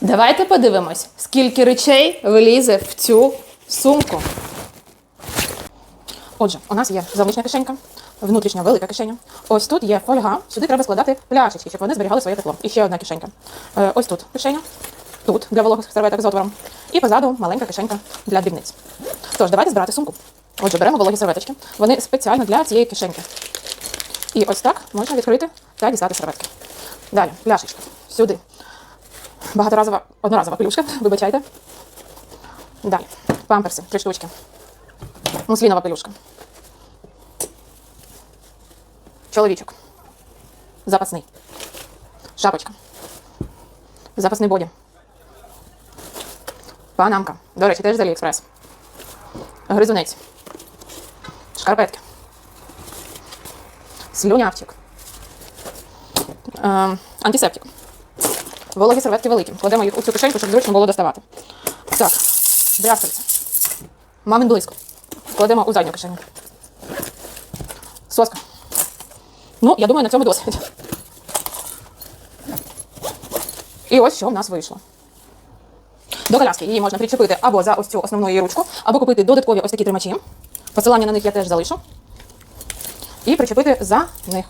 Давайте подивимось, скільки речей влізе в цю сумку. Отже, у нас є зовнішня кишенька, внутрішня велика кишеня. Ось тут є фольга. Сюди треба складати пляшечки, щоб вони зберігали своє тепло. І ще одна кишенька. Е, Ось тут кишеня, тут для вологих серветок з отвором. І позаду маленька кишенька для дрібниць. Тож, давайте збирати сумку. Отже, беремо вологі серветочки. Вони спеціально для цієї кишеньки. І ось так можна відкрити та дістати серветки. Далі, пляшечка. Сюди. Багаторазова, одноразова пелюшка, вибачайте. Далі. Памперси, три штучки. Муслінова пелюшка. Чоловічок. Запасний. Шапочка. Запасний боді. Панамка. До речі, теж з Аліекспрес. Гризунець. Шкарпетки. Слюнявчик. Е, антисептик. Вологі серветки великі. Кладемо їх у цю кишеньку, щоб зручно було доставати. Так, брязкальце. Мамин блиск. Кладемо у задню кишеню. Соска. Ну, я думаю, на цьому досить. І ось що в нас вийшло. До коляски її можна причепити або за ось цю основну її ручку, або купити додаткові ось такі тримачі. Посилання на них я теж залишу. І причепити за них.